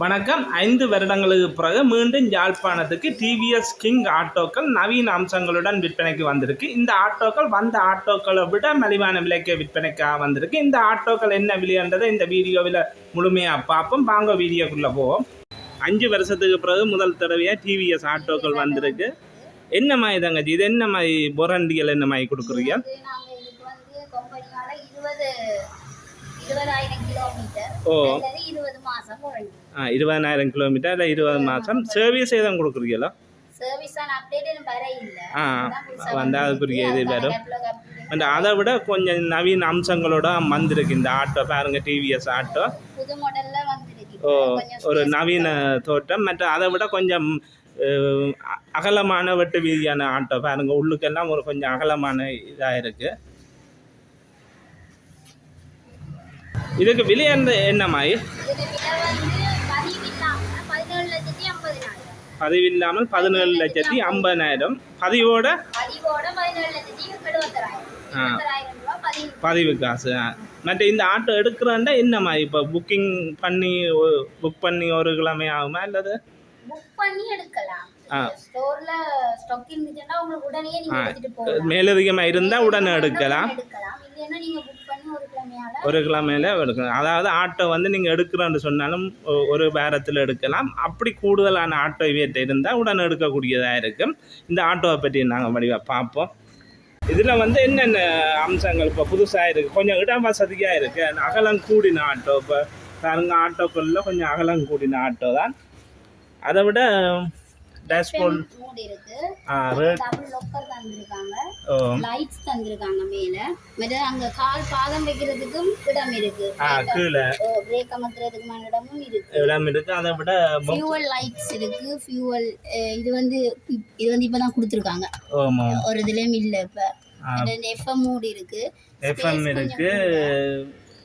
வணக்கம். ஐந்து வருடங்களுக்கு பிறகு மீண்டும் யாழ்ப்பாணத்துக்கு டிவிஎஸ் கிங் ஆட்டோக்கள் நவீன அம்சங்களுடன் விற்பனைக்கு வந்திருக்கு. இந்த ஆட்டோக்கள் வந்த ஆட்டோக்களை விட மலிவான விலைக்கு விற்பனைக்காக வந்திருக்கு. இந்த ஆட்டோக்கள் என்ன விலைன்றதை இந்த வீடியோவில் முழுமையாக பார்ப்போம். வாங்க வீடியோக்குள்ளே போவோம். அஞ்சு வருஷத்துக்கு பிறகு முதல் தடவையாக டிவிஎஸ் ஆட்டோக்கள் வந்திருக்கு. என்ன மாதிரி தங்கச்சி இது என்ன மாதிரி பொரண்டிகள் என்ன மாதிரி கொடுக்குறீங்க ஓ. இருபதாயிரம் கிலோமீட்டர் இல்லை இருபது மாதம் சர்வீஸ் எதுவும் கொடுக்குறீங்களா ஆ, அதான் புதுசா வந்தா வந்திருக்கு. அதுக்குரிய இது வரும். அந்த அதை விட கொஞ்சம் நவீன அம்சங்களோட வந்திருக்கு இந்த ஆட்டோ. பாருங்க டிவிஎஸ் ஆட்டோ. ஓ ஒரு நவீன தோட்டம் மற்ற அதை விட கொஞ்சம் அகலமான வெட்டு வீதியான ஆட்டோ. பாருங்க உள்ளுக்கெல்லாம் ஒரு கொஞ்சம் அகலமான இதாக இருக்கு இதுக்கு விலை என்ன என்ன மாதிரி இதுக்கு விலை வந்து பதிவில்லாம பதினேழு லட்சத்தி ஐம்பதாயிரம் பதிவோட? பதிவு. பதிவு காசு. மற்ற இந்த ஆட்டோ எடுக்கிறோன்னா என்ன மாதிரி இப்போ புக்கிங் பண்ணி புக் பண்ணி ஒரு கிழமை ஆகுமா? அல்லது புக் பண்ணி எடுக்கலாம். ஸ்டோர்ல ஸ்டாக் இருந்துச்சுன்னா உங்களுக்கு உடனே நீங்க எடுத்துட்டு போகலாம். எடுக்கலாம். எடுக்கலாம். இல்லைன்னா நீங்க புக் பண்ணி ஒரு கிழமையால ஒரு கிழமையில எடுக்கலாம். அதாவது ஆட்டோ வந்து நீங்கள் எடுக்கிறோன்னு சொன்னாலும் ஒரு பேரத்தில் எடுக்கலாம். அப்படி கூடுதலான ஆட்டோ இவற்றை இருந்தால் உடனே எடுக்கக்கூடியதாக இருக்கும் இந்த ஆட்டோவை பற்றி நாங்கள் வடிவாக பார்ப்போம். இதில் வந்து என்னென்ன அம்சங்கள் இப்போ புதுசாக இருக்குது கொஞ்சம் இடம் வசதியாக இருக்குது அகலம் கூடின ஆட்டோ. இப்போ பாருங்க ஆட்டோக்களில் கொஞ்சம் அகலம் கூடின ஆட்டோ தான் அதை விட டேஷ்போர்ட் லைட்ஸ் தந்திருக்காங்க. மேல. மேல அங்க கால் பாதம் வைக்கிறதுக்கும் இடம் இருக்கு. கீழே. பிரேக் அமர்த்துறதுக்குமான இடமும் இருக்கு. இடம் இருக்குது அதை விட ஃபியூவல் லைட்ஸ் இருக்கு. ஃபியூவல் இது வந்து இது வந்து இப்பதான் கொடுத்துருக்காங்க. ஒரு இதுலயும் இல்ல இப்ப. எஃப்எம் மூடி இருக்கு. எஃப்எம்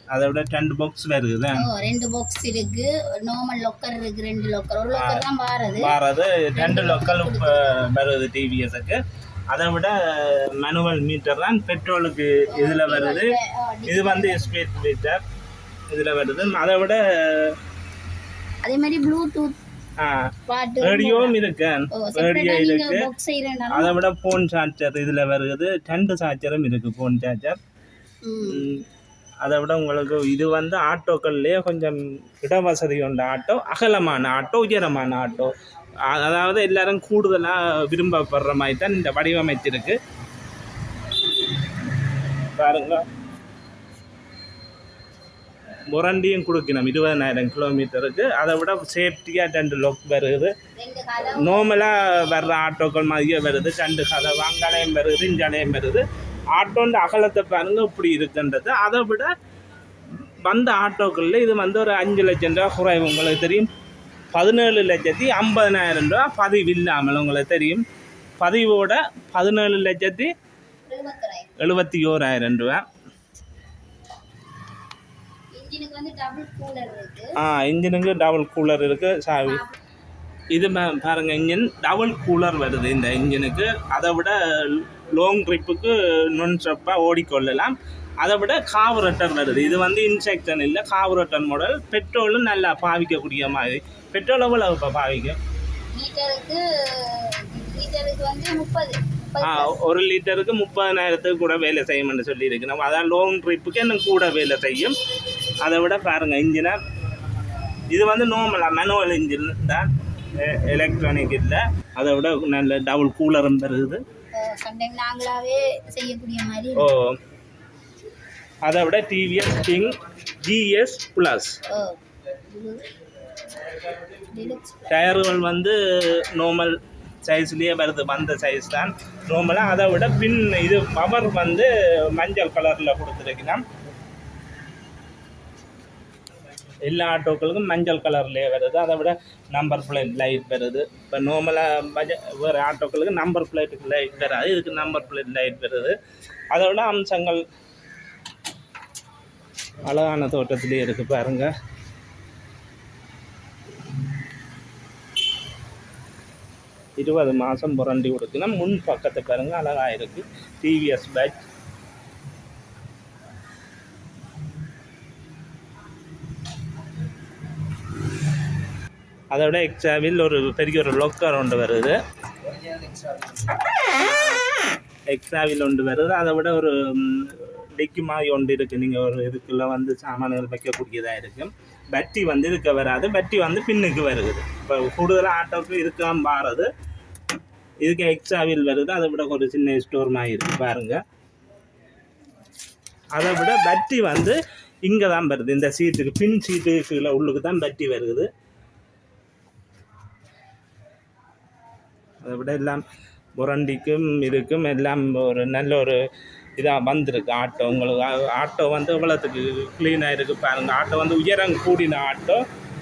அதை விட ரெண்டு பாக்ஸ் வருது ஓ, ரெண்டு பாக்ஸ் இருக்கு. நார்மல் லாக்கர் இருக்கு ரெண்டு லாக்கர் ஒரு லாக்கர் தான் வாரது வாரது ரெண்டு லோக்கல் வருது டிவிஎஸ்க்கு அதை விட மேனுவல் மீட்டர் தான் பெட்ரோலுக்கு இதில் வருது. இது வந்து ஸ்பீட் மீட்டர் இதில் வருது. அதை விட அதே மாதிரி ப்ளூடூத் ரேடியோவும் இருக்கு. ரேடியோ இருக்கு. அதை விட ஃபோன் சார்ஜர் இதில் வருது. ரெண்டு சார்ஜரும் இருக்கு ஃபோன் சார்ஜர் அதை விட உங்களுக்கு இது வந்து ஆட்டோக்கள்லேயே கொஞ்சம் இடவசதி கொண்ட ஆட்டோ அகலமான ஆட்டோ உயரமான ஆட்டோ. அதாவது எல்லாரும் கூடுதலாக விரும்பப்படுற மாதிரி தான் இந்த வடிவமைச்சிருக்கு பாருங்க. முரண்டியும் கொடுக்கணும். இருபதனாயிரம் கிலோமீட்டருக்கு. அதை விட சேஃப்டியாக ரெண்டு லொக் வருது. நார்மலாக வர்ற ஆட்டோக்கள் மாதிரியே வருது. ரெண்டு கதவு அங்காலையும் வருது இஞ்சாலையும் வருது. ஆட்டோன்ற அகலத்தை பாருங்க இப்படி இருக்குன்றது. அதை விட வந்த ஆட்டோக்களில் இது வந்து ஒரு அஞ்சு லட்சம் ரூபா குறைவு. உங்களுக்கு தெரியும்? பதினேழு லட்சத்தி ஐம்பதனாயிரம் ரூபா பதிவு இல்லாமல் உங்களுக்கு தெரியும். பதிவோட பதினேழு லட்சத்தி எழுபத்தி ஓராயிரம் ரூபா ஆ இன்ஜினுக்கு டபுள் கூலர் இருக்குது சாவி. இது பா- பாருங்க இன்ஜின் டபுள் கூலர் வருது இந்த இன்ஜினுக்கு. அதை விட லாங் ட்ரிப்புக்கு ஸ்டெப்பாக ஓடிக்கொள்ளலாம். அதை விட காவுரட்டர் வருது. இது வந்து இன்செக்ஷன் இல்லை காவுரட்டர் மாடல் பெட்ரோலும் நல்லா பாவிக்கக்கூடிய மாதிரி. பெட்ரோல் எவ்வளவு இப்போ பாவிக்கும் ஆ ஒரு லிட்டருக்கு முப்பதனாயிரத்துக்கு கூட வேலை செய்யும்னு சொல்லியிருக்கு. நம்ம அதான் லாங் ட்ரிப்புக்கு இன்னும் கூட வேலை செய்யும். அதை விட பாருங்கள் இன்ஜினை இது வந்து நார்மலாக மேனுவல் இன்ஜின் தான் எலக்ட்ரானிக் இல்லை அதை விட நல்ல டபுள் கூலரும் வருது சம்டைம் நாங்களாவே செய்யக்கூடிய மாதிரி ஓ. அதை விட டிவிஎஸ் கிங் ஜிஎஸ் ப்ளஸ் டயர்கள் வந்து நார்மல் சைஸ்லேயே வருது வந்த சைஸ் தான். நார்மலாக அதை விட பின் இது பவர் வந்து மஞ்சள் கலரில் கொடுத்துருக்கலாம் எல்லா ஆட்டோக்களுக்கும் மஞ்சள் கலர்லேயே வருது. அதை விட நம்பர் பிளேட் லைட் வருது. இப்போ நார்மலாக பஜ வேறு ஆட்டோக்களுக்கு நம்பர் பிளேட்டுக்கு லைட் வராது. இதுக்கு நம்பர் பிளேட் லைட் வருது. அதை விட அம்சங்கள் அழகான தோட்டத்திலே இருக்குது பாருங்கள் இருபது மாதம் புரண்டி கொடுக்குன்னா முன் பக்கத்தை பாருங்கள் அழகாக இருக்குது டிவிஎஸ் அதை விட எக்ஸ்ட்ராவில் ஒரு பெரிய ஒரு லொக்கர் ஒன்று வருது. எக்ஸ்ட்ராவில் ஒன்று வருது. அதை விட ஒரு டிக்கி மாதிரி ஒன்று இருக்குது நீங்கள் ஒரு இதுக்குள்ளே வந்து சாமான்கள் வைக்கக்கூடியதாக இருக்கும் பட்டி வந்து இருக்க வராது. பட்டி வந்து பின்னுக்கு வருது. இப்போ கூடுதலாக ஆட்டோக்கு இதுக்கெல்லாம் மாறுது இதுக்கு எக்ஸ்ட்ராவில் வருது. அதை விட ஒரு சின்ன ஸ்டோர் மாதிரி இருக்குது பாருங்கள் அதை விட பட்டி வந்து இங்கே தான் வருது. இந்த சீட்டுக்கு பின் சீட்டு கீழே உள்ளுக்கு தான் பட்டி வருது. அதை விட எல்லாம் புரண்டிக்கும் இருக்கும் எல்லாம் ஒரு நல்ல ஒரு இதாக வந்திருக்கு ஆட்டோ. உங்களுக்கு ஆட்டோ வந்து இவ்வளோத்துக்கு க்ளீனாக இருக்குது பாருங்க. ஆட்டோ வந்து உயரம் கூடின ஆட்டோ.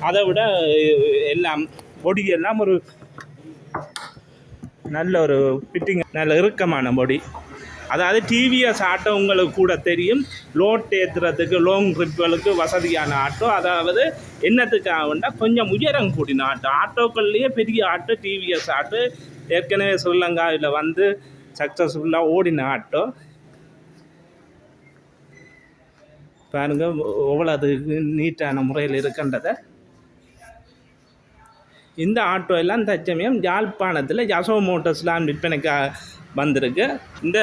அதை விட எல்லாம் பொடி எல்லாம் ஒரு நல்ல ஒரு ஃபிட்டிங் நல்ல இறுக்கமான பொடி. அதாவது டிவிஎஸ் ஆட்டோ உங்களுக்கு கூட தெரியும். லோட் ஏற்றுறதுக்கு லாங் ட்ரிப்புகளுக்கு வசதியான ஆட்டோ. அதாவது என்னத்துக்காகண்டா கொஞ்சம் உயரம் கூடின ஆட்டோ. ஆட்டோக்கள்லேயே பெரிய ஆட்டோ டிவிஎஸ் ஆட்டோ. ஏற்கனவே ஸ்ரீலங்காவில் வந்து சக்ஸஸ்ஃபுல்லாக ஓடின ஆட்டோ. பாருங்கள் எவ்வளோ அது நீட்டான முறையில் இருக்கின்றதை. இந்த ஆட்டோ எல்லாம் தற்சமயம் யாழ்ப்பாணத்தில் யசோ மோட்டர்ஸ்லாம் விற்பனைக்காக வந்திருக்கு. இந்த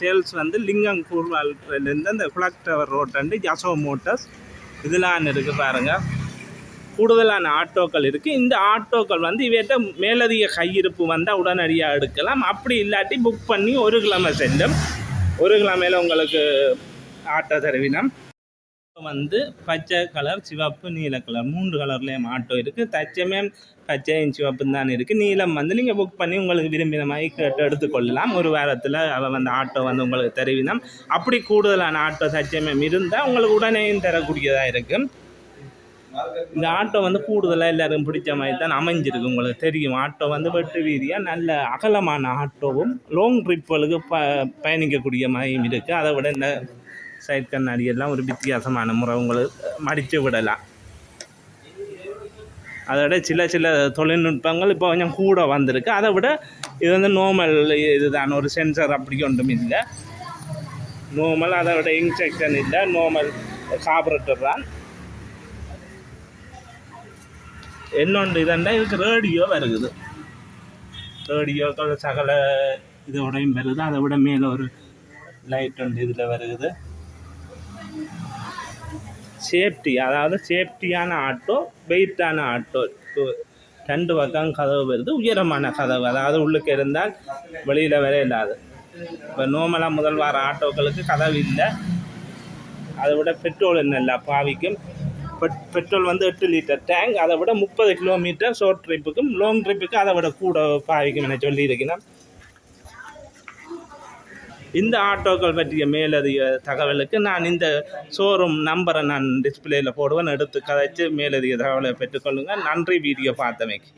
சேல்ஸ் வந்து லிங்கம் லிங்கங்கூர்வாலேருந்து அந்த குளக் டவர் ரோட்டண்டு யசோ மோட்டர்ஸ் இதெல்லாம் இருக்குது பாருங்கள் கூடுதலான ஆட்டோக்கள் இருக்குது இந்த ஆட்டோக்கள் வந்து இவற்ற மேலதிக கையிருப்பு வந்தால் உடனடியாக எடுக்கலாம். அப்படி இல்லாட்டி புக் பண்ணி ஒரு கிழமை செல்லும். ஒரு கிழமையில் உங்களுக்கு ஆட்டோ தருவினம். வந்து பச்சை கலர் சிவப்பு நீல கலர் மூன்று கலர்லேயும் ஆட்டோ இருக்குது தச்சமே பச்சையும் சிவப்பும் தான் இருக்குது நீளம் வந்து நீங்கள் புக் பண்ணி உங்களுக்கு விரும்பின மாதிரி கேட்டு எடுத்துக்கொள்ளலாம். ஒரு வாரத்தில் அவள் வந்து ஆட்டோ வந்து உங்களுக்கு தெரிவினம். அப்படி கூடுதலான ஆட்டோ தச்சமயம் இருந்தால் உங்களுக்கு உடனேயும் தரக்கூடியதாக இருக்கும் இந்த ஆட்டோ வந்து கூடுதலாக எல்லாருக்கும் பிடிச்ச மாதிரி தான் அமைஞ்சிருக்கு. உங்களுக்கு தெரியும். ஆட்டோ வந்து வெட்டு வீதியாக நல்ல அகலமான ஆட்டோவும் லாங் ட்ரிப்புகளுக்கு ப பயணிக்கக்கூடிய மாதிரியும் இருக்குது அதை விட இந்த சைட் கண்ணாடி எல்லாம் ஒரு வித்தியாசமான முறை உங்களுக்கு மடித்து விடலாம். அதோட சில சில தொழில்நுட்பங்கள் இப்போ கொஞ்சம் கூட வந்திருக்கு. அதை விட இது வந்து நோமல் இதுதான். ஒரு சென்சர் அப்படி ஒன்றும் இல்லை. நோமல் அதை விட இன்ஸ்ட்ரக்ஷன் இல்லை. நோமல் கார்பரேட்டர் தான். என்னொன்று இதெண்டா இதுக்கு ரேடியோ வருகுது. ரேடியோக்கள் சகல இதோடையும் வருது. அதை விட மேலே ஒரு லைட் ஒன்று இதில் வருகுது. சேஃப்டி அதாவது சேஃப்டியான ஆட்டோ வெயிட்டான ஆட்டோ ரெண்டு பக்கம் கதவு வருது உயரமான கதவு. அதாவது உள்ளுக்கு இருந்தால் வெளியில் வர இல்லாது. இப்போ நோமலாக முதல் வார ஆட்டோக்களுக்கு கதவு இல்லை. அதை விட பெட்ரோல் நல்லா பாவிக்கும். பெட் பெட்ரோல் வந்து எட்டு லிட்டர் டேங்க் அதை விட முப்பது கிலோமீட்டர் ஷார்ட் ட்ரிப்புக்கும் லாங் ட்ரிப்புக்கும் அதை விட கூட பாவிக்கும் என சொல்லியிருக்கிறேன். இந்த ஆட்டோக்கள் பற்றிய மேலதிக தகவலுக்கு நான் இந்த ஷோரூம் நம்பரை நான் டிஸ்பிளேயில் போடுவேன். எடுத்து கதைச்சு மேலதிக தகவலை பெற்றுக்கொள்ளுங்கள். நன்றி வீடியோ பார்த்தமைக்கு.